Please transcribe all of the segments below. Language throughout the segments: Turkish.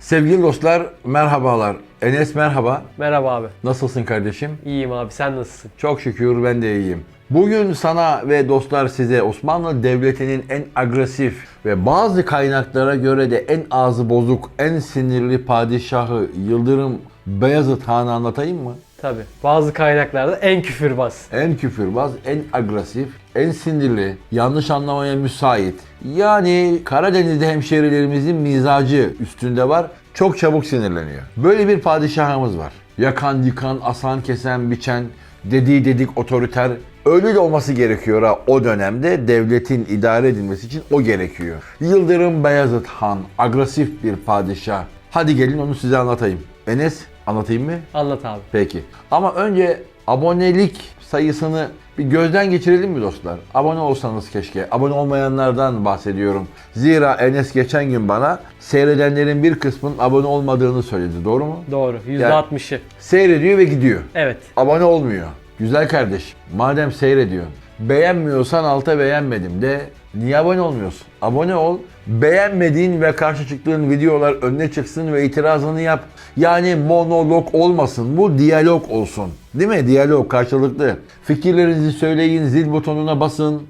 Sevgili dostlar merhabalar. Enes merhaba. Merhaba abi. Nasılsın kardeşim? İyiyim abi. Sen nasılsın? Çok şükür ben de iyiyim. Bugün sana ve dostlar size Osmanlı Devleti'nin en agresif ve bazı kaynaklara göre de en ağzı bozuk, en sinirli padişahı Yıldırım Beyazıt Han'ı anlatayım mı? Tabii. Bazı kaynaklarda en küfürbaz. En küfürbaz, en agresif, en sinirli, yanlış anlamaya müsait. Yani Karadeniz'de hemşehrilerimizin mizacı üstünde var. Çok çabuk sinirleniyor. Böyle bir padişahımız var. Yakan, yıkan, asan, kesen, biçen, dediği dedik otoriter. Öyle de olması gerekiyor ha o dönemde devletin idare edilmesi için o gerekiyor. Yıldırım Beyazıt Han agresif bir padişah. Hadi gelin onu size anlatayım. Enes anlatayım mı? Anlat abi. Peki. Ama önce abonelik sayısını bir gözden geçirelim mi dostlar? Abone olsanız keşke. Abone olmayanlardan bahsediyorum. Zira Enes geçen gün bana seyredenlerin bir kısmının abone olmadığını söyledi. Doğru mu? Doğru. %60'ı. Seyrediyor ve gidiyor. Evet. Abone olmuyor. Güzel kardeş. Madem seyrediyorsun. Beğenmiyorsan alta beğenmedim de. Niye abone olmuyorsun? Abone ol. Beğenmediğin ve karşı çıktığın videolar önüne çıksın ve itirazını yap. Yani monolog olmasın. Bu diyalog olsun. Değil mi? Diyalog karşılıklı. Fikirlerinizi söyleyin. Zil butonuna basın.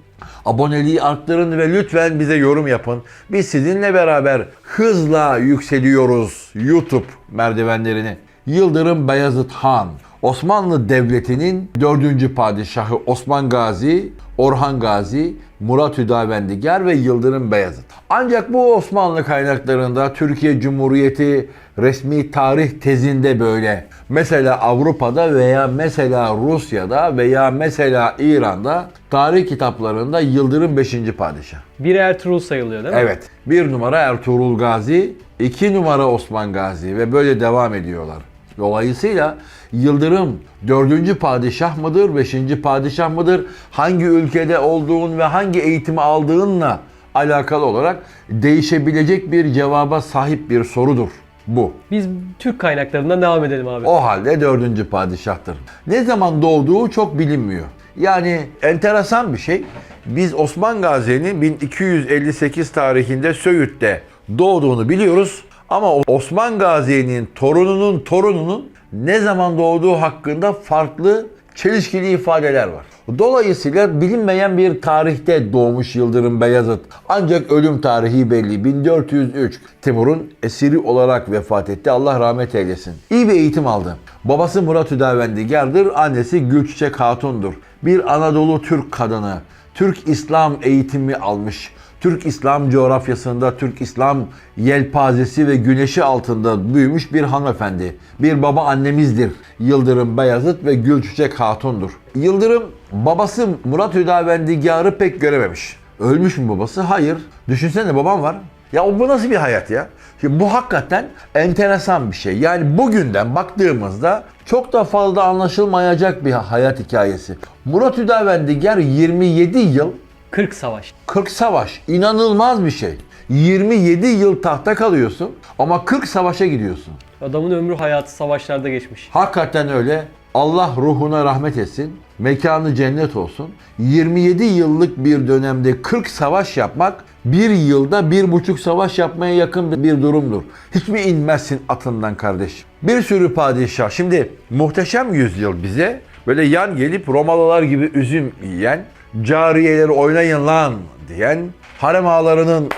Aboneliği arttırın ve lütfen bize yorum yapın. Biz sizinle beraber hızla yükseliyoruz YouTube merdivenlerini. Yıldırım Beyazıt Han, Osmanlı Devleti'nin 4. padişahı Osman Gazi, Orhan Gazi, Murat Hüdavendigar ve Yıldırım Beyazıt. Ancak bu Osmanlı kaynaklarında Türkiye Cumhuriyeti resmi tarih tezinde böyle. Mesela Avrupa'da veya mesela Rusya'da veya mesela İran'da tarih kitaplarında Yıldırım 5. padişah. Bir Ertuğrul sayılıyor değil mi? Evet. Bir numara Ertuğrul Gazi, iki numara Osman Gazi ve böyle devam ediyorlar. Dolayısıyla Yıldırım dördüncü padişah mıdır, beşinci padişah mıdır? Hangi ülkede olduğun ve hangi eğitimi aldığınla alakalı olarak değişebilecek bir cevaba sahip bir sorudur bu. Biz Türk kaynaklarından devam edelim abi. O halde dördüncü padişahtır. Ne zaman doğduğu çok bilinmiyor. Yani enteresan bir şey. Biz Osman Gazi'nin 1258 tarihinde Söğüt'te doğduğunu biliyoruz. Ama Osman Gazi'nin torununun torununun ne zaman doğduğu hakkında farklı çelişkili ifadeler var. Dolayısıyla bilinmeyen bir tarihte doğmuş Yıldırım Beyazıt. Ancak ölüm tarihi belli. 1403. Timur'un esiri olarak vefat etti. Allah rahmet eylesin. İyi bir eğitim aldı. Babası Murat Hüdavendigar'dır. Annesi Gülçiçek Hatun'dur. Bir Anadolu Türk kadını. Türk İslam eğitimi almış. Türk İslam coğrafyasında Türk İslam yelpazesi ve güneşi altında büyümüş bir hanımefendi. Bir baba annemizdir. Yıldırım Beyazıt ve Gülçiçek Hatun'dur. Yıldırım babası Murat Hüdavendigar'ı pek görememiş. Ölmüş mü babası? Hayır. Düşünsene babam var. Ya bu nasıl bir hayat ya? Şimdi bu hakikaten enteresan bir şey. Yani bugünden baktığımızda çok da fazla anlaşılmayacak bir hayat hikayesi. Murat Hüdavendigar 27 yıl 40 savaş. 40 savaş inanılmaz bir şey. 27 yıl tahta kalıyorsun ama 40 savaşa gidiyorsun. Adamın ömrü hayatı savaşlarda geçmiş. Hakikaten öyle. Allah ruhuna rahmet etsin. Mekanı cennet olsun. 27 yıllık bir dönemde 40 savaş yapmak bir yılda bir buçuk savaş yapmaya yakın bir durumdur. Hiç mi inmezsin atından kardeş? Bir sürü padişah. Şimdi muhteşem yüzyıl bize böyle yan gelip Romalılar gibi üzüm yiyen, cariyeleri oynayın lan diyen, harem ağalarının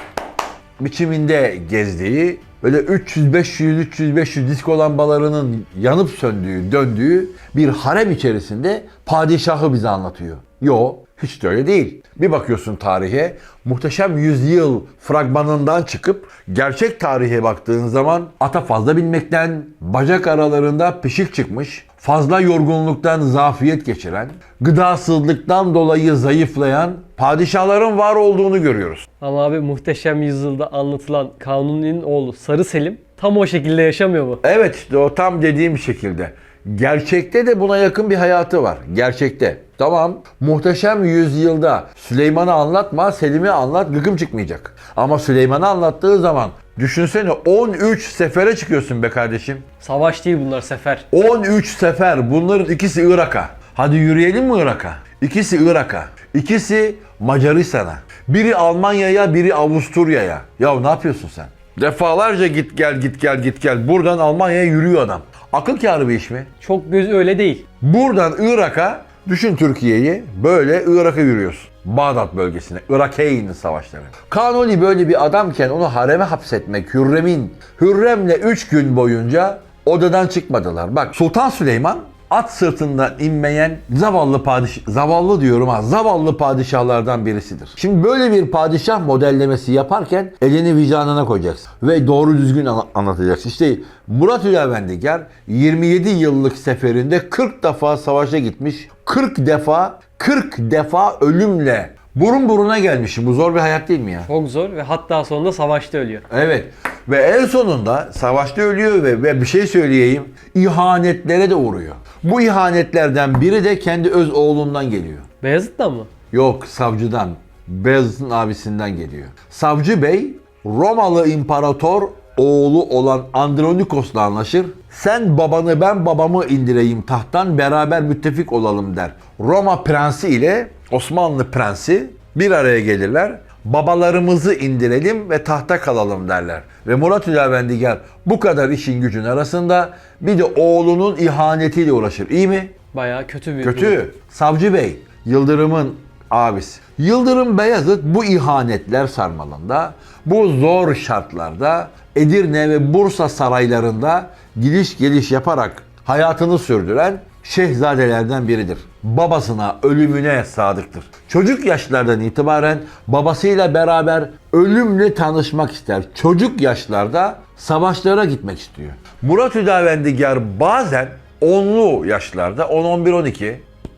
biçiminde gezdiği, böyle 300-500, 300-500 disko lambalarının yanıp söndüğü, döndüğü bir harem içerisinde padişahı bize anlatıyor. Yo, hiç de öyle değil. Bir bakıyorsun tarihe, muhteşem yüzyıl fragmanından çıkıp gerçek tarihe baktığın zaman ata fazla binmekten, bacak aralarında pişik çıkmış, fazla yorgunluktan zafiyet geçiren, gıdasızlıktan dolayı zayıflayan padişahların var olduğunu görüyoruz. Ama abi muhteşem yüzyılda anlatılan Kanuni'nin oğlu Sarı Selim tam o şekilde yaşamıyor mu? Evet işte o tam dediğim şekilde. Gerçekte de buna yakın bir hayatı var. Gerçekte. Tamam muhteşem yüzyılda Süleyman'ı anlatma Selim'i anlat gıkım çıkmayacak. Ama Süleyman'ı anlattığı zaman düşünsene 13 sefere çıkıyorsun be kardeşim. Savaş değil bunlar sefer. 13 sefer bunların ikisi Irak'a. Hadi yürüyelim mi Irak'a? İkisi Irak'a, ikisi Macaristan'a. Biri Almanya'ya, biri Avusturya'ya. Ya ne yapıyorsun sen? Defalarca git gel git gel git gel. Buradan Almanya'ya yürüyor adam. Akıl kârı bir iş mi? Çok gözü öyle değil. Buradan Irak'a düşün Türkiye'yi böyle Irak'a yürüyorsun. Bağdat bölgesine. Irak'ın savaşları. Kanuni böyle bir adamken onu hareme hapsetmek Hürrem'in. Hürrem'le 3 gün boyunca odadan çıkmadılar. Bak Sultan Süleyman at sırtından inmeyen zavallı padişah, zavallı diyorum ha, zavallı padişahlardan birisidir. Şimdi böyle bir padişah modellemesi yaparken elini vicdanına koyacaksın ve doğru düzgün anlatacaksın. İşte Murat Ülevendigar 27 yıllık seferinde 40 defa savaşa gitmiş. 40 defa 40 defa ölümle burun buruna gelmiş. Bu zor bir hayat değil mi ya? Çok zor ve hatta sonunda savaşta ölüyor. Evet. Ve en sonunda savaşta ölüyor ve, ve bir şey söyleyeyim. ihanetlere de uğruyor. Bu ihanetlerden biri de kendi öz oğlundan geliyor. Beyazıt'tan mı? Yok savcıdan. Beyazıt'ın abisinden geliyor. Savcı Bey Romalı imparator oğlu olan Andronikos'la anlaşır. Sen babanı ben babamı indireyim tahttan beraber müttefik olalım der. Roma prensi ile Osmanlı prensi bir araya gelirler. Babalarımızı indirelim ve tahta kalalım derler. Ve Murat Ülavendigar bu kadar işin gücün arasında bir de oğlunun ihanetiyle uğraşır. İyi mi? Bayağı kötü bir durum. Kötü. Savcı Bey, Yıldırım'ın abisi. Yıldırım Beyazıt bu ihanetler sarmalında, bu zor şartlarda Edirne ve Bursa saraylarında gidiş geliş yaparak hayatını sürdüren şehzadelerden biridir. Babasına, ölümüne sadıktır. Çocuk yaşlardan itibaren babasıyla beraber ölümle tanışmak ister. Çocuk yaşlarda savaşlara gitmek istiyor. Murat Hüdavendigar bazen onlu yaşlarda 10-11-12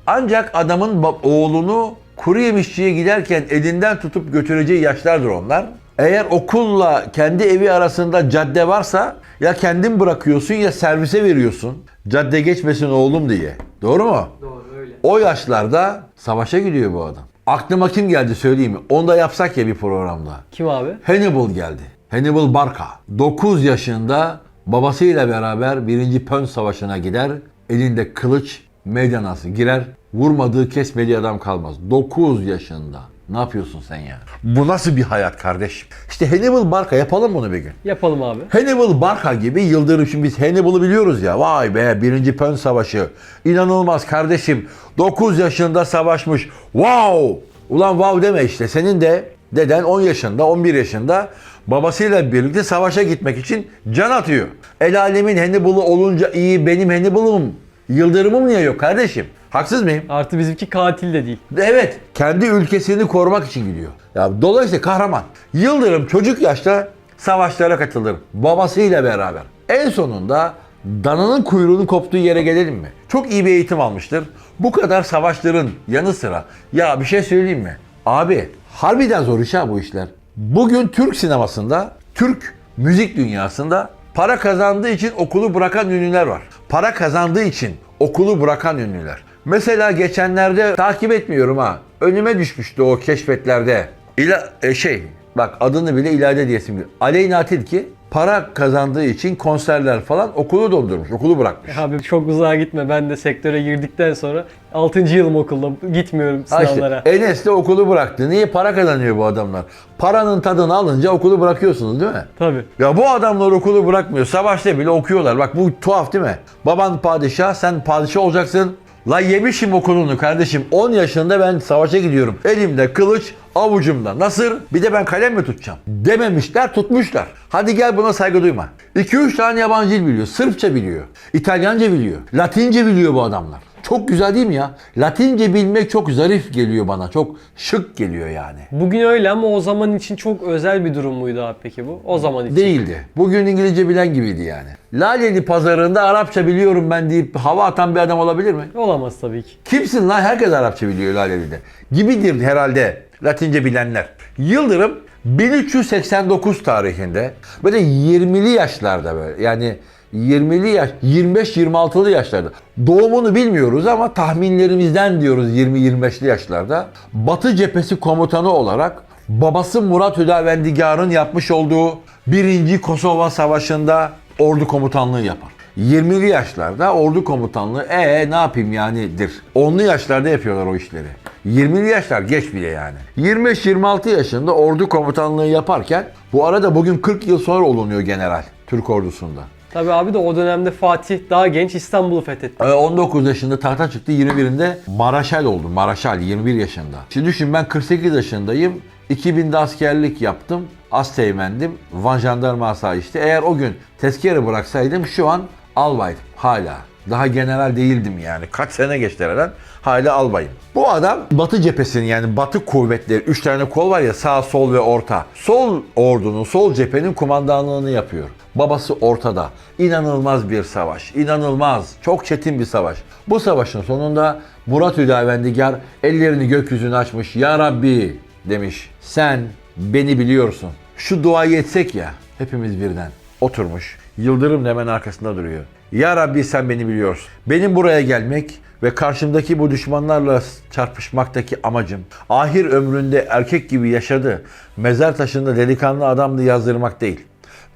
ancak adamın oğlunu kuru yemişçiye giderken elinden tutup götüreceği yaşlardır onlar. Eğer okulla kendi evi arasında cadde varsa ya kendin bırakıyorsun ya servise veriyorsun. Cadde geçmesin oğlum diye. Doğru mu? Doğru öyle. O yaşlarda savaşa gidiyor bu adam. Aklıma kim geldi söyleyeyim mi? Onu da yapsak ya bir programda. Kim abi? Hannibal geldi. Hannibal Barca. 9 yaşında babasıyla beraber 1. Pön Savaşı'na gider. Elinde kılıç meydanası girer. Vurmadığı kesmediği adam kalmaz. 9 yaşında. Ne yapıyorsun sen ya? Bu nasıl bir hayat kardeşim? İşte Hannibal Barca yapalım bunu bir gün. Yapalım abi. Hannibal Barca gibi Yıldırım şimdi biz Hannibal'ı biliyoruz ya. Vay be birinci Pön Savaşı. İnanılmaz kardeşim. 9 yaşında savaşmış. Wow! Ulan wow deme işte. Senin de deden 10 yaşında 11 yaşında babasıyla birlikte savaşa gitmek için can atıyor. El alemin Hannibal'ı olunca iyi benim Hannibal'ım. Yıldırımım niye yok kardeşim? Haksız mıyım? Artı bizimki katil de değil. Evet, kendi ülkesini korumak için gidiyor. Ya dolayısıyla kahraman. Yıldırım çocuk yaşta savaşlara katılır babasıyla beraber. En sonunda dananın kuyruğunun koptuğu yere gelelim mi? Çok iyi bir eğitim almıştır. Bu kadar savaşların yanı sıra ya bir şey söyleyeyim mi? Abi harbiden zor iş ha bu işler. Bugün Türk sinemasında, Türk müzik dünyasında para kazandığı için okulu bırakan ünlüler var. Para kazandığı için okulu bırakan ünlüler. Mesela geçenlerde takip etmiyorum ha. Önüme düşmüştü o keşfetlerde. İla, e, şey bak adını bile İlayda diyesim geliyor. Aleyna Tilki para kazandığı için konserler falan okulu dondurmuş. Okulu bırakmış. Abi çok uzağa gitme. Ben de sektöre girdikten sonra 6. yılım okulda. Gitmiyorum Ha işte, sınavlara. Enes de okulu bıraktı. Niye? Para kazanıyor bu adamlar. Paranın tadını alınca okulu bırakıyorsunuz değil mi? Tabii. Ya bu adamlar okulu bırakmıyor. Savaşta bile okuyorlar. Bak bu tuhaf değil mi? Baban padişah, sen padişah olacaksın. La yemişim okulunu kardeşim. 10 yaşında ben savaşa gidiyorum. Elimde kılıç, avucumda nasır. Bir de ben kalem mi tutacağım? Dememişler, tutmuşlar. Hadi gel buna saygı duyma. 2-3 tane yabancı dil biliyor. Sırpça biliyor. İtalyanca biliyor. Latince biliyor bu adamlar. Çok güzel değil mi ya? Latince bilmek çok zarif geliyor bana. Çok şık geliyor yani. Bugün öyle ama o zaman için çok özel bir durum muydu abi peki bu? O zaman için. Değildi. Bugün İngilizce bilen gibiydi yani. Laleli pazarında Arapça biliyorum ben deyip hava atan bir adam olabilir mi? Olamaz tabii ki. Kimsin lan? Herkes Arapça biliyor Laleli'de. Gibidir herhalde Latince bilenler. Yıldırım 1389 tarihinde böyle 20'li yaşlarda böyle yani 20'li yaş 25-26'lı yaşlarda doğumunu bilmiyoruz ama tahminlerimizden diyoruz 20-25'li yaşlarda Batı cephesi komutanı olarak babası Murat Hüdavendigar'ın yapmış olduğu 1. Kosova Savaşı'nda ordu komutanlığı yapar. 20'li yaşlarda ordu komutanlığı e ne yapayım yanidir. 10'lu yaşlarda yapıyorlar o işleri. 20'li yaşlar geç bile yani. 25-26 yaşında ordu komutanlığı yaparken bu arada bugün 40 yıl sonra olunuyor general Türk ordusunda. Tabii abi de o dönemde Fatih daha genç İstanbul'u fethetti. Ee, 19 yaşında tahta çıktı, 21'inde Maraşal oldu. Maraşal 21 yaşında. Şimdi düşün ben 48 yaşındayım. 2000'de askerlik yaptım. Asteğmendim. Van Jandarma Asayiş'te. Eğer o gün tezkere bıraksaydım şu an albaydım hala. Daha general değildim yani. Kaç sene geçti aradan hala albayım. Bu adam Batı cephesinin yani Batı kuvvetleri 3 tane kol var ya sağ, sol ve orta. Sol ordunun, sol cephenin kumandanlığını yapıyor. Babası ortada. İnanılmaz bir savaş. İnanılmaz. Çok çetin bir savaş. Bu savaşın sonunda Murat Hüdavendigar ellerini gökyüzüne açmış. Ya Rabbi demiş. Sen beni biliyorsun. Şu duayı etsek ya hepimiz birden. Oturmuş. Yıldırım hemen arkasında duruyor. Ya Rabbi sen beni biliyorsun. Benim buraya gelmek ve karşımdaki bu düşmanlarla çarpışmaktaki amacım ahir ömründe erkek gibi yaşadı. Mezar taşında delikanlı adamdı yazdırmak değil.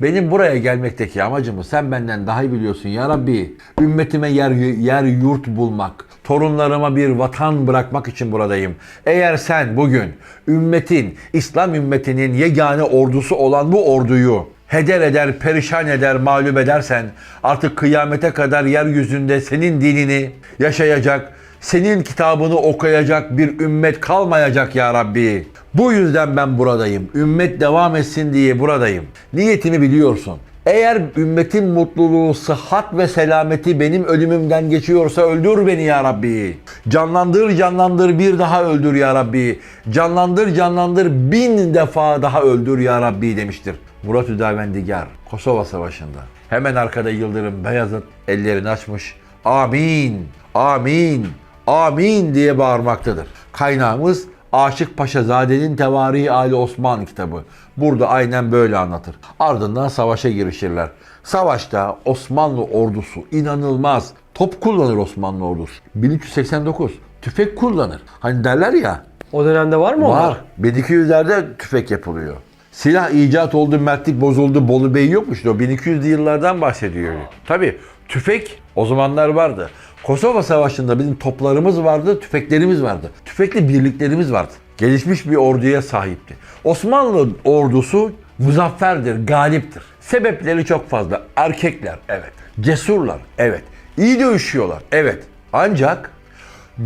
Benim buraya gelmekteki amacımı sen benden daha iyi biliyorsun ya Rabbi. Ümmetime yer, yer yurt bulmak, torunlarıma bir vatan bırakmak için buradayım. Eğer sen bugün ümmetin, İslam ümmetinin yegane ordusu olan bu orduyu heder eder, perişan eder, mağlup edersen artık kıyamete kadar yeryüzünde senin dinini yaşayacak, senin kitabını okuyacak bir ümmet kalmayacak ya Rabbi. Bu yüzden ben buradayım. Ümmet devam etsin diye buradayım. Niyetimi biliyorsun. Eğer ümmetin mutluluğu, sıhhat ve selameti benim ölümümden geçiyorsa öldür beni ya Rabbi. Canlandır canlandır bir daha öldür ya Rabbi. Canlandır canlandır bin defa daha öldür ya Rabbi demiştir. Murat Hüdavendigar Kosova Savaşı'nda. Hemen arkada Yıldırım Beyazıt ellerini açmış. Amin, amin, amin diye bağırmaktadır. Kaynağımız Aşık Paşazade'nin Tevarihi Ali Osman kitabı. Burada aynen böyle anlatır. Ardından savaşa girişirler. Savaşta Osmanlı ordusu inanılmaz top kullanır Osmanlı ordusu. 1389 tüfek kullanır. Hani derler ya O dönemde var mı onlar? Var. 1200'lerde tüfek yapılıyor. Silah icat oldu, mertlik bozuldu, Bolu Bey yokmuştu. O 1200'lü yıllardan bahsediyor. Tabii tüfek o zamanlar vardı. Kosova Savaşı'nda bizim toplarımız vardı, tüfeklerimiz vardı. Tüfekli birliklerimiz vardı. Gelişmiş bir orduya sahipti. Osmanlı ordusu muzafferdir, galiptir. Sebepleri çok fazla. Erkekler, evet. Cesurlar, evet. İyi dövüşüyorlar, evet. Ancak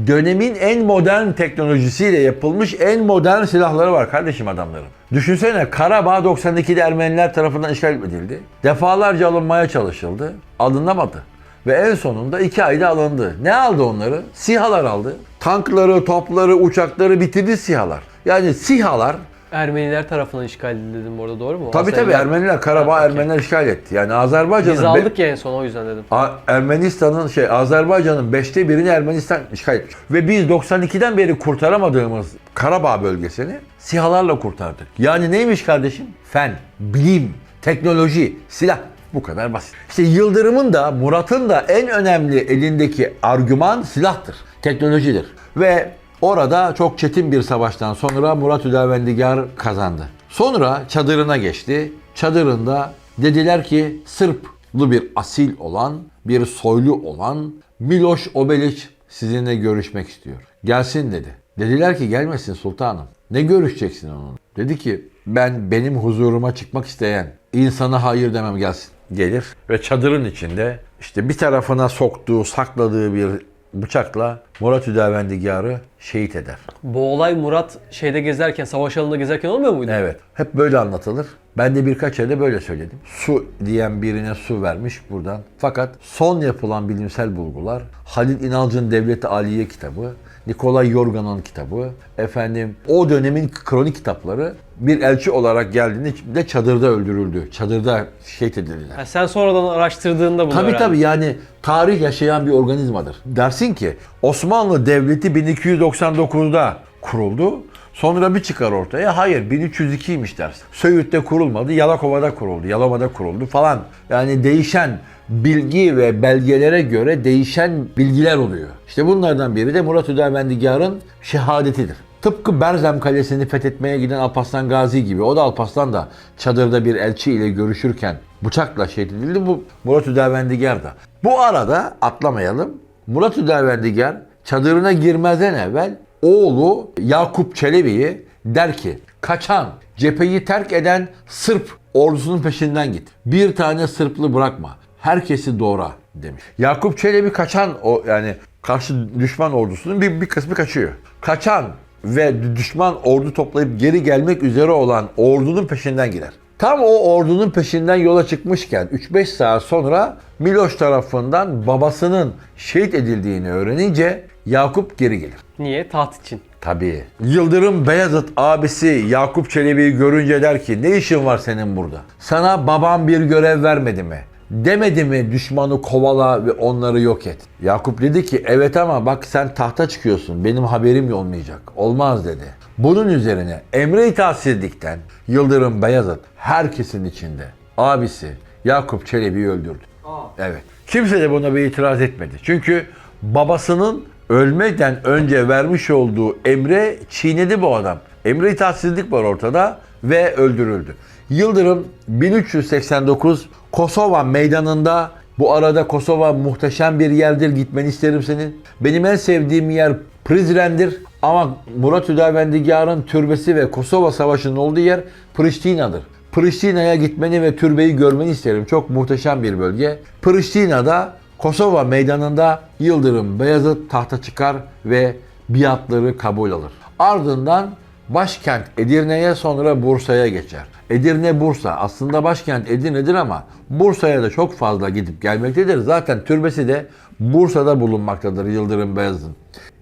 dönemin en modern teknolojisiyle yapılmış en modern silahları var kardeşim adamların. Düşünsene Karabağ 92'de Ermeniler tarafından işgal edildi. Defalarca alınmaya çalışıldı. Alınamadı. Ve en sonunda iki ayda alındı. Ne aldı onları? SİHA'lar aldı. Tankları, topları, uçakları bitirdi SİHA'lar. Yani SİHA'lar Ermeniler tarafından işgal edildi dedim orada doğru mu? tabi tabi Ermeniler Karabağ Ha, okey. Ermeniler işgal etti. Yani Azerbaycan'ın Biz aldık ya en son o yüzden dedim. Ermenistan'ın şey Azerbaycan'ın beşte birini Ermenistan işgal etmiş. Ve biz 92'den beri kurtaramadığımız Karabağ bölgesini sihalarla kurtardık. Yani neymiş kardeşim? Fen, bilim, teknoloji, silah. Bu kadar basit. İşte Yıldırım'ın da Murat'ın da en önemli elindeki argüman silahtır, teknolojidir. Ve orada çok çetin bir savaştan sonra Murat Hüdavendigar kazandı. Sonra çadırına geçti. Çadırında dediler ki Sırplı bir asil olan, bir soylu olan Miloš Obeliç sizinle görüşmek istiyor. Gelsin dedi. Dediler ki gelmesin sultanım. Ne görüşeceksin onunla? Dedi ki ben benim huzuruma çıkmak isteyen insana hayır demem gelsin. Gelir ve çadırın içinde işte bir tarafına soktuğu, sakladığı bir bıçakla Murat Hüdavendigar'ı şehit eder. Bu olay Murat şeyde gezerken, savaş alanında gezerken olmuyor muydu? Evet. Hep böyle anlatılır. Ben de birkaç yerde böyle söyledim. Su diyen birine su vermiş buradan. Fakat son yapılan bilimsel bulgular Halil İnalcı'nın Devleti Aliye kitabı, Nikolay Yorgan'ın kitabı, efendim o dönemin kronik kitapları bir elçi olarak geldiğinde de çadırda öldürüldü. Çadırda şehit edildiler. Ha, sen sonradan araştırdığında bunu Tabii öğrendin. tabii yani tarih yaşayan bir organizmadır. Dersin ki Osmanlı Devleti 1299'da kuruldu. Sonra bir çıkar ortaya. Hayır 1302'ymiş dersin. Söğüt'te kurulmadı. Yalakova'da kuruldu. Yalova'da kuruldu falan. Yani değişen bilgi ve belgelere göre değişen bilgiler oluyor. İşte bunlardan biri de Murat Hüdavendigar'ın şehadetidir. Tıpkı Berzem Kalesi'ni fethetmeye giden Alparslan Gazi gibi. O da Alparslan da çadırda bir elçi ile görüşürken bıçakla şehit edildi. Bu Murat Hüdavendigar da. Bu arada atlamayalım. Murat Hüdavendigar çadırına girmezden evvel oğlu Yakup Çelebi'yi der ki kaçan, cepheyi terk eden Sırp ordusunun peşinden git. Bir tane Sırplı bırakma. Herkesi doğra demiş. Yakup Çelebi kaçan o yani karşı düşman ordusunun bir, bir kısmı kaçıyor. Kaçan ve düşman ordu toplayıp geri gelmek üzere olan ordunun peşinden gider. Tam o ordunun peşinden yola çıkmışken 3-5 saat sonra Miloş tarafından babasının şehit edildiğini öğrenince Yakup geri gelir. Niye? Taht için. Tabii. Yıldırım Beyazıt abisi Yakup Çelebi'yi görünce der ki ne işin var senin burada? Sana babam bir görev vermedi mi? Demedi mi düşmanı kovala ve onları yok et? Yakup dedi ki evet ama bak sen tahta çıkıyorsun benim haberim olmayacak. Olmaz dedi. Bunun üzerine emre itaatsizlikten Yıldırım Beyazıt herkesin içinde abisi Yakup Çelebi'yi öldürdü. Evet. Kimse de buna bir itiraz etmedi. Çünkü babasının ölmeden önce vermiş olduğu emre çiğnedi bu adam. Emre itaatsizlik var ortada ve öldürüldü. Yıldırım 1389 Kosova meydanında bu arada Kosova muhteşem bir yerdir gitmeni isterim senin. Benim en sevdiğim yer Prizren'dir ama Murat Hüdavendigar'ın türbesi ve Kosova Savaşı'nın olduğu yer Priştina'dır. Priştina'ya gitmeni ve türbeyi görmeni isterim. Çok muhteşem bir bölge. Priştina'da Kosova meydanında Yıldırım Beyazıt tahta çıkar ve biatları kabul alır. Ardından başkent Edirne'ye sonra Bursa'ya geçer. Edirne Bursa aslında başkent Edirne'dir ama Bursa'ya da çok fazla gidip gelmektedir. Zaten türbesi de Bursa'da bulunmaktadır Yıldırım Beyazıt'ın.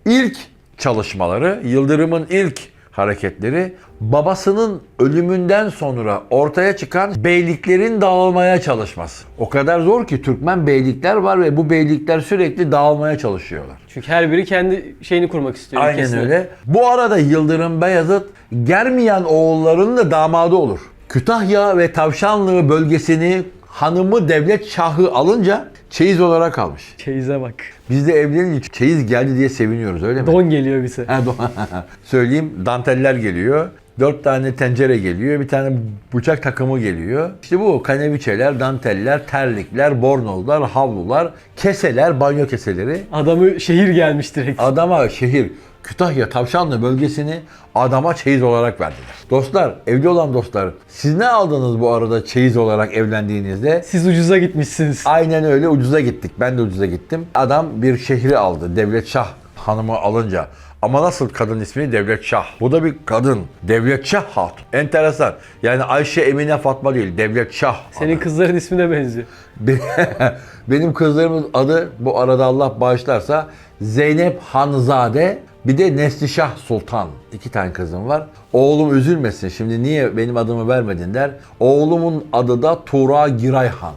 İlk çalışmaları, Yıldırım'ın ilk hareketleri babasının ölümünden sonra ortaya çıkan beyliklerin dağılmaya çalışması. O kadar zor ki Türkmen beylikler var ve bu beylikler sürekli dağılmaya çalışıyorlar. Çünkü her biri kendi şeyini kurmak istiyor. Aynen ülkesini. öyle. Bu arada Yıldırım Beyazıt Germiyan oğullarının da damadı olur. Kütahya ve Tavşanlı bölgesini hanımı Devlet Şahı alınca çeyiz olarak almış. Çeyize bak. Biz de evlenince çeyiz geldi diye seviniyoruz öyle mi? Don geliyor bize. Ha, do- Söyleyeyim danteller geliyor. Dört tane tencere geliyor. Bir tane bıçak takımı geliyor. İşte bu kaneviçeler, danteller, terlikler, bornozlar, havlular, keseler, banyo keseleri. Adamı şehir gelmiş direkt. Adama şehir Kütahya Tavşanlı bölgesini adama çeyiz olarak verdiler. Dostlar, evli olan dostlar, siz ne aldınız bu arada çeyiz olarak evlendiğinizde? Siz ucuza gitmişsiniz. Aynen öyle ucuza gittik. Ben de ucuza gittim. Adam bir şehri aldı. Devlet Şah hanımı alınca. Ama nasıl kadın ismi? Devlet Şah. Bu da bir kadın. Devlet Şah Hatun. Enteresan. Yani Ayşe Emine Fatma değil. Devlet Şah. Senin kızların ismine benziyor. Be- Benim kızlarımın adı bu arada Allah bağışlarsa Zeynep Hanzade bir de Neslişah Sultan. İki tane kızım var. Oğlum üzülmesin şimdi niye benim adımı vermedin der. Oğlumun adı da Tuğra Girayhan.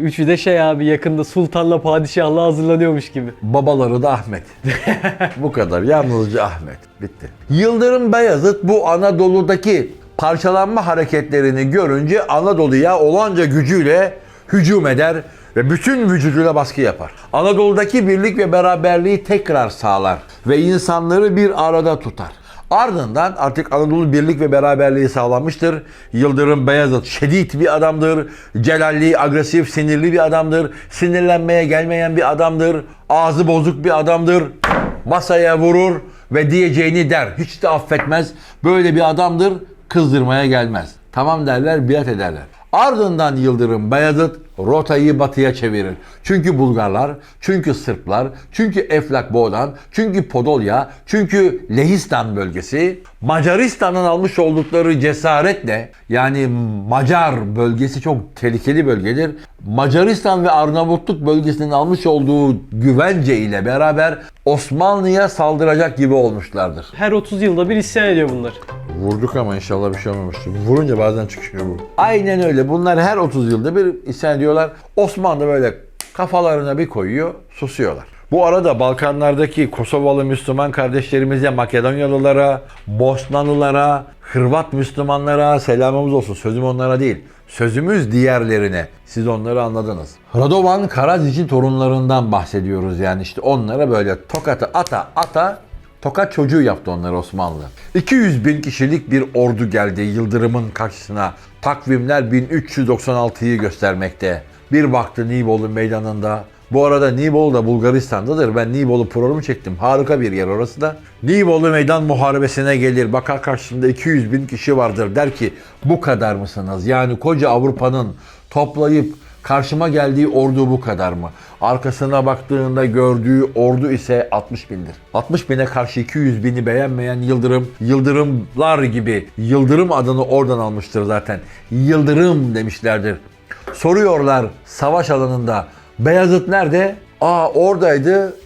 Üçü de şey abi yakında sultanla padişahla hazırlanıyormuş gibi. Babaları da Ahmet. bu kadar. Yalnızca Ahmet. Bitti. Yıldırım Beyazıt bu Anadolu'daki parçalanma hareketlerini görünce Anadolu'ya olanca gücüyle hücum eder ve bütün vücuduyla baskı yapar. Anadolu'daki birlik ve beraberliği tekrar sağlar ve insanları bir arada tutar. Ardından artık Anadolu birlik ve beraberliği sağlanmıştır. Yıldırım Beyazıt şiddet bir adamdır. Celalli, agresif, sinirli bir adamdır. Sinirlenmeye gelmeyen bir adamdır. Ağzı bozuk bir adamdır. Masaya vurur ve diyeceğini der. Hiç de affetmez. Böyle bir adamdır. Kızdırmaya gelmez. Tamam derler, biat ederler. Ardından Yıldırım Beyazıt rotayı batıya çevirir. Çünkü Bulgarlar, çünkü Sırplar, çünkü Eflak Boğdan, çünkü Podolya, çünkü Lehistan bölgesi Macaristan'ın almış oldukları cesaretle yani Macar bölgesi çok tehlikeli bölgedir. Macaristan ve Arnavutluk bölgesinin almış olduğu güvence ile beraber Osmanlı'ya saldıracak gibi olmuşlardır. Her 30 yılda bir isyan ediyor bunlar. Vurduk ama inşallah bir şey olmamıştır. Vurunca bazen çıkıyor bu. Aynen öyle. Bunlar her 30 yılda bir isyan ediyorlar. Osmanlı böyle kafalarına bir koyuyor, susuyorlar. Bu arada Balkanlardaki Kosovalı Müslüman kardeşlerimize, Makedonyalılara, Bosnalılara, Hırvat Müslümanlara selamımız olsun. Sözüm onlara değil. Sözümüz diğerlerine. Siz onları anladınız. Radovan Karadic'in torunlarından bahsediyoruz yani işte onlara böyle tokatı ata ata Tokat çocuğu yaptı onları Osmanlı. 200 bin kişilik bir ordu geldi Yıldırım'ın karşısına. Takvimler 1396'yı göstermekte. Bir baktı Nibolu meydanında. Bu arada Nibolu da Bulgaristan'dadır. Ben Nibolu programı çektim. Harika bir yer orası da. Nibolu meydan muharebesine gelir. Bakar karşısında 200 bin kişi vardır. Der ki bu kadar mısınız? Yani koca Avrupa'nın toplayıp karşıma geldiği ordu bu kadar mı? Arkasına baktığında gördüğü ordu ise 60 bindir. 60 bine karşı 200 bini beğenmeyen Yıldırım, Yıldırımlar gibi Yıldırım adını oradan almıştır zaten. Yıldırım demişlerdir. Soruyorlar savaş alanında Beyazıt nerede? Aa oradaydı.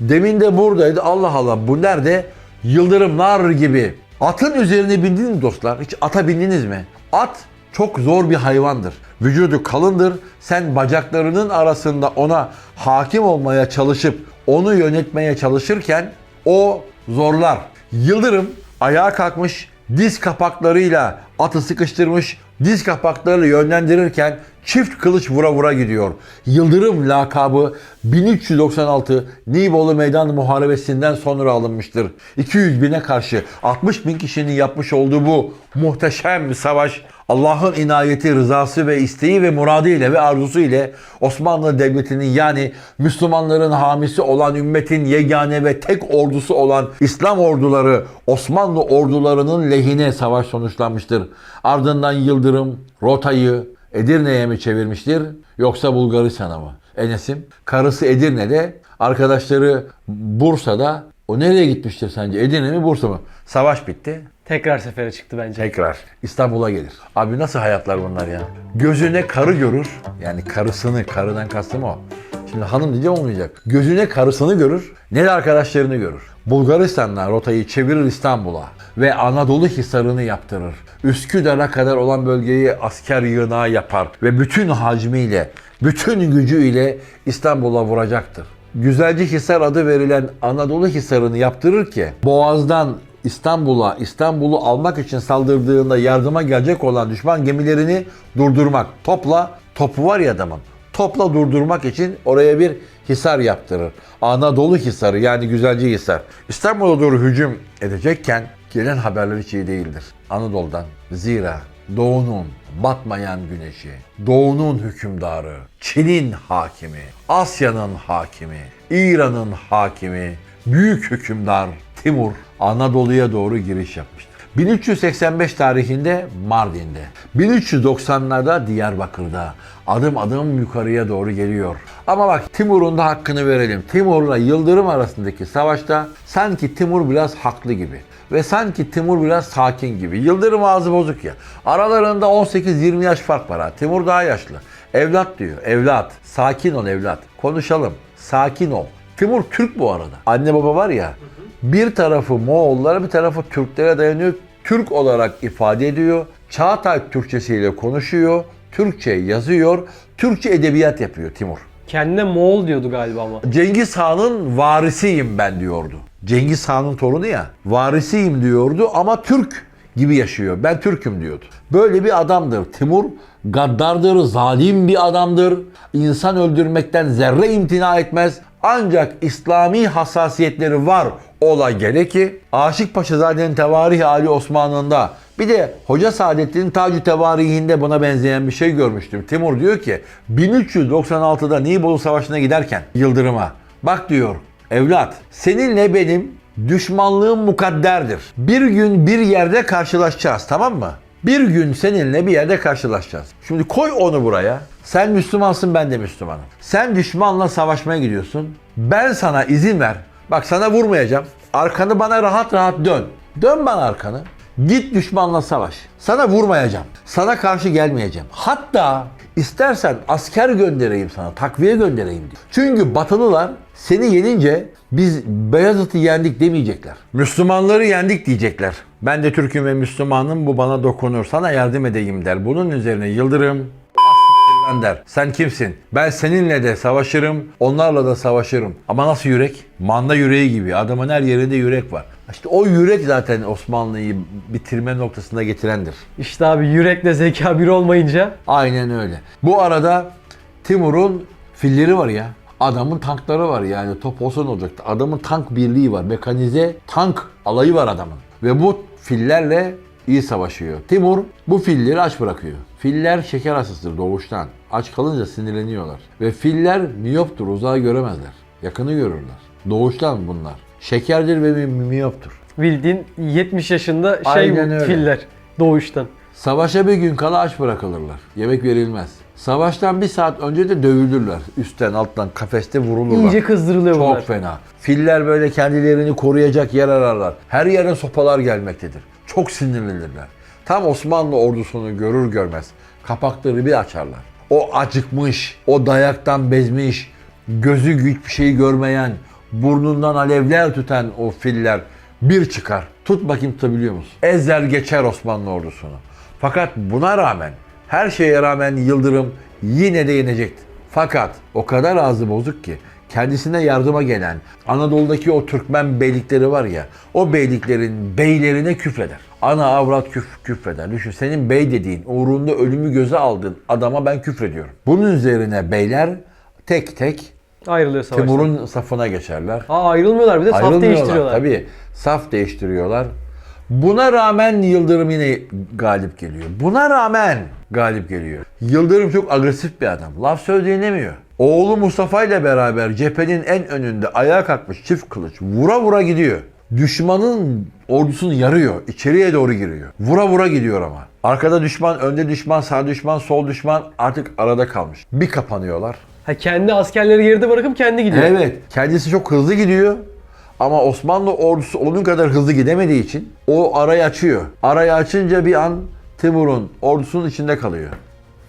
Demin de buradaydı. Allah Allah bu nerede? Yıldırımlar gibi. Atın üzerine bindiniz mi dostlar? Hiç ata bindiniz mi? At çok zor bir hayvandır. Vücudu kalındır. Sen bacaklarının arasında ona hakim olmaya çalışıp onu yönetmeye çalışırken o zorlar. Yıldırım ayağa kalkmış, diz kapaklarıyla atı sıkıştırmış, diz kapaklarıyla yönlendirirken çift kılıç vura vura gidiyor. Yıldırım lakabı 1396 Nibolu Meydan Muharebesi'nden sonra alınmıştır. 200 bine karşı 60 bin kişinin yapmış olduğu bu muhteşem savaş Allah'ın inayeti, rızası ve isteği ve muradı ile ve arzusu ile Osmanlı Devleti'nin yani Müslümanların hamisi olan ümmetin yegane ve tek ordusu olan İslam orduları Osmanlı ordularının lehine savaş sonuçlanmıştır. Ardından Yıldırım rotayı Edirne'ye mi çevirmiştir yoksa Bulgaristan'a mı? Enes'im karısı Edirne'de arkadaşları Bursa'da o nereye gitmiştir sence? Edirne mi Bursa mı? Savaş bitti. Tekrar sefere çıktı bence. Tekrar İstanbul'a gelir. Abi nasıl hayatlar bunlar ya? Gözüne karı görür. Yani karısını, karıdan kastım o. Şimdi hanım diyeceğim olmayacak. Gözüne karısını görür, ne de arkadaşlarını görür. Bulgaristan'la rotayı çevirir İstanbul'a ve Anadolu Hisarı'nı yaptırır. Üsküdar'a kadar olan bölgeyi asker yığınağı yapar ve bütün hacmiyle, bütün gücüyle İstanbul'a vuracaktır. Güzelce Hisar adı verilen Anadolu Hisarı'nı yaptırır ki Boğaz'dan İstanbul'a, İstanbul'u almak için saldırdığında yardıma gelecek olan düşman gemilerini durdurmak. Topla, topu var ya adamın. Topla durdurmak için oraya bir hisar yaptırır. Anadolu Hisarı yani Güzelce Hisar. İstanbul'a doğru hücum edecekken gelen haberler hiç iyi değildir. Anadolu'dan. Zira Doğu'nun batmayan güneşi, Doğu'nun hükümdarı, Çin'in hakimi, Asya'nın hakimi, İran'ın hakimi, büyük hükümdar Timur Anadolu'ya doğru giriş yapmıştır. 1385 tarihinde Mardin'de, 1390'larda Diyarbakır'da adım adım yukarıya doğru geliyor. Ama bak Timur'un da hakkını verelim. Timur'la Yıldırım arasındaki savaşta sanki Timur biraz haklı gibi. Ve sanki Timur biraz sakin gibi. Yıldırım ağzı bozuk ya. Aralarında 18-20 yaş fark var ha. Timur daha yaşlı. Evlat diyor. Evlat. Sakin ol evlat. Konuşalım. Sakin ol. Timur Türk bu arada. Anne baba var ya. Bir tarafı Moğollara bir tarafı Türklere dayanıyor. Türk olarak ifade ediyor. Çağatay Türkçesiyle konuşuyor. Türkçe yazıyor. Türkçe edebiyat yapıyor Timur. Kendine Moğol diyordu galiba ama. Cengiz Han'ın varisiyim ben diyordu. Cengiz Han'ın torunu ya. Varisiyim diyordu ama Türk gibi yaşıyor. Ben Türk'üm diyordu. Böyle bir adamdır. Timur gaddardır, zalim bir adamdır. İnsan öldürmekten zerre imtina etmez. Ancak İslami hassasiyetleri var ola gele ki Aşık Paşazade'nin Tevarih Ali Osmanlı'nda bir de Hoca Saadettin'in Tacü Tevarihinde buna benzeyen bir şey görmüştüm. Timur diyor ki 1396'da Nibolu Savaşı'na giderken Yıldırım'a bak diyor evlat seninle benim düşmanlığım mukadderdir. Bir gün bir yerde karşılaşacağız tamam mı? Bir gün seninle bir yerde karşılaşacağız. Şimdi koy onu buraya. Sen Müslümansın ben de Müslümanım. Sen düşmanla savaşmaya gidiyorsun. Ben sana izin ver. Bak sana vurmayacağım. Arkanı bana rahat rahat dön. Dön bana arkanı. Git düşmanla savaş. Sana vurmayacağım. Sana karşı gelmeyeceğim. Hatta istersen asker göndereyim sana, takviye göndereyim diyor. Çünkü Batılılar seni yenince biz Beyazıt'ı yendik demeyecekler. Müslümanları yendik diyecekler. Ben de Türk'üm ve Müslümanım bu bana dokunur. Sana yardım edeyim der. Bunun üzerine Yıldırım "Ah, lan der. Sen kimsin? Ben seninle de savaşırım, onlarla da savaşırım. Ama nasıl yürek? Manda yüreği gibi. Adamın her yerinde yürek var. İşte o yürek zaten Osmanlı'yı bitirme noktasına getirendir. İşte abi yürekle zeka bir olmayınca Aynen öyle. Bu arada Timur'un filleri var ya. Adamın tankları var yani top olsa ne olacaktı? Adamın tank birliği var. Mekanize tank alayı var adamın. Ve bu fillerle iyi savaşıyor. Timur bu filleri aç bırakıyor. Filler şeker hastasıdır doğuştan. Aç kalınca sinirleniyorlar. Ve filler miyoptur, uzağı göremezler. Yakını görürler. Doğuştan bunlar. Şekerdir ve mi- miyoptur. Bildiğin 70 yaşında şey Aynen öyle. filler doğuştan. Savaşa bir gün kala aç bırakılırlar. Yemek verilmez. Savaştan bir saat önce de dövülürler. Üstten alttan kafeste vurulurlar. İyice kızdırılıyor Çok bunlar. fena. Filler böyle kendilerini koruyacak yer ararlar. Her yere sopalar gelmektedir. Çok sinirlenirler. Tam Osmanlı ordusunu görür görmez kapakları bir açarlar. O acıkmış, o dayaktan bezmiş, gözü hiçbir şey görmeyen, burnundan alevler tüten o filler bir çıkar. Tut bakayım tutabiliyor musun? Ezer geçer Osmanlı ordusunu. Fakat buna rağmen, her şeye rağmen Yıldırım yine de yenecekti. Fakat o kadar ağzı bozuk ki kendisine yardıma gelen Anadolu'daki o Türkmen beylikleri var ya o beyliklerin beylerine küfreder. Ana avrat küf, küfreder. Düşün senin bey dediğin uğrunda ölümü göze aldığın adama ben küfrediyorum. Bunun üzerine beyler tek tek Ayrılıyor savaştan. Timur'un safına geçerler. Aa ayrılmıyorlar bir de saf değiştiriyorlar. Tabii saf değiştiriyorlar. Buna rağmen Yıldırım yine galip geliyor. Buna rağmen galip geliyor. Yıldırım çok agresif bir adam. Laf söz dinlemiyor. Oğlu Mustafa ile beraber cephenin en önünde ayağa kalkmış çift kılıç. Vura vura gidiyor. Düşmanın ordusunu yarıyor. içeriye doğru giriyor. Vura vura gidiyor ama. Arkada düşman, önde düşman, sağ düşman, sol düşman artık arada kalmış. Bir kapanıyorlar. Ha, kendi askerleri geride bırakıp kendi gidiyor. Evet. Kendisi çok hızlı gidiyor. Ama Osmanlı ordusu onun kadar hızlı gidemediği için o arayı açıyor. Arayı açınca bir an Timur'un ordusunun içinde kalıyor.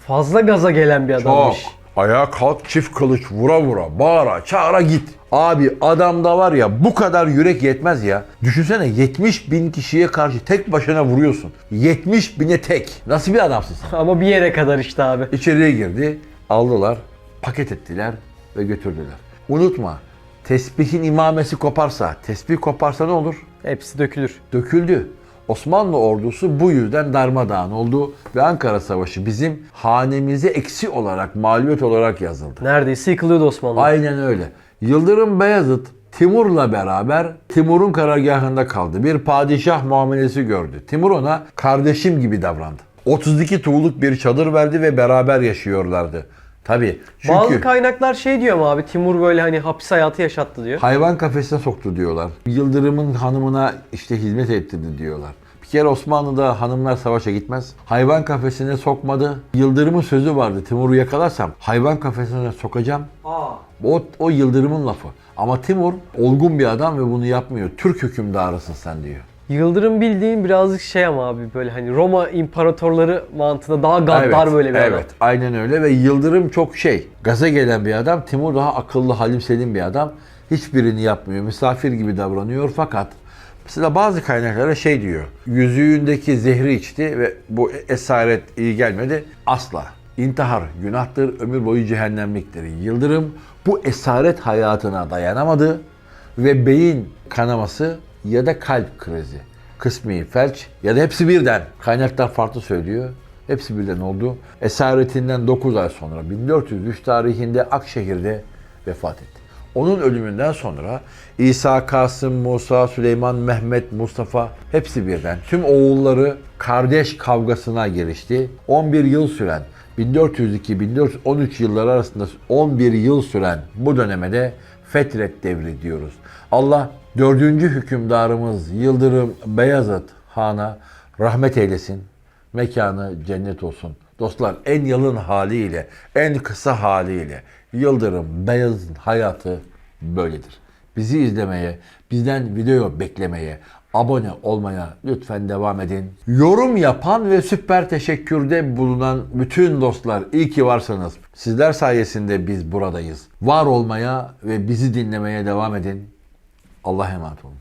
Fazla gaza gelen bir Çok. adammış. Ayağa kalk çift kılıç vura vura bağıra çağıra git. Abi adamda var ya bu kadar yürek yetmez ya. Düşünsene 70 bin kişiye karşı tek başına vuruyorsun. 70 bine tek. Nasıl bir adamsın sen? Ama bir yere kadar işte abi. İçeriye girdi, aldılar, paket ettiler ve götürdüler. Unutma, tesbihin imamesi koparsa, tesbih koparsa ne olur? Hepsi dökülür. Döküldü. Osmanlı ordusu bu yüzden darmadağın oldu ve Ankara Savaşı bizim hanemize eksi olarak, mağlubiyet olarak yazıldı. Neredeyse yıkılıyordu Osmanlı. Aynen öyle. Yıldırım Beyazıt Timur'la beraber Timur'un karargahında kaldı. Bir padişah muamelesi gördü. Timur ona kardeşim gibi davrandı. 32 tuğluk bir çadır verdi ve beraber yaşıyorlardı. Tabii. Çünkü Bazı kaynaklar şey diyor ama abi Timur böyle hani hapis hayatı yaşattı diyor. hayvan kafesine soktu diyorlar. Yıldırım'ın hanımına işte hizmet ettirdi diyorlar. Bir kere Osmanlı'da hanımlar savaşa gitmez. Hayvan kafesine sokmadı. Yıldırım'ın sözü vardı. Timur'u yakalarsam hayvan kafesine sokacağım. Aa. O, o Yıldırım'ın lafı. Ama Timur olgun bir adam ve bunu yapmıyor. Türk hükümdarısın sen diyor. Yıldırım bildiğin birazcık şey ama abi böyle hani Roma imparatorları mantığında daha gaddar böyle bir evet, adam. aynen öyle ve Yıldırım çok şey, gaza gelen bir adam. Timur daha akıllı, halim selim bir adam. Hiçbirini yapmıyor, misafir gibi davranıyor fakat mesela bazı kaynaklara şey diyor. Yüzüğündeki zehri içti ve bu esaret iyi gelmedi. Asla. İntihar günahtır, ömür boyu cehennemliktir. Yıldırım bu esaret hayatına dayanamadı ve beyin kanaması ya da kalp krizi, kısmi felç ya da hepsi birden. Kaynaklar farklı söylüyor. Hepsi birden oldu. Esaretinden 9 ay sonra 1403 tarihinde Akşehir'de vefat etti. Onun ölümünden sonra İsa, Kasım, Musa, Süleyman, Mehmet, Mustafa hepsi birden tüm oğulları kardeş kavgasına girişti. 11 yıl süren 1402-1413 yılları arasında 11 yıl süren bu döneme de Fetret devri diyoruz. Allah dördüncü hükümdarımız Yıldırım Beyazıt Han'a rahmet eylesin. Mekanı cennet olsun. Dostlar en yalın haliyle, en kısa haliyle Yıldırım Beyazıt'ın hayatı böyledir. Bizi izlemeye, bizden video beklemeye, abone olmaya lütfen devam edin. Yorum yapan ve süper teşekkürde bulunan bütün dostlar iyi ki varsınız. Sizler sayesinde biz buradayız. Var olmaya ve bizi dinlemeye devam edin. Allah'a emanet olun.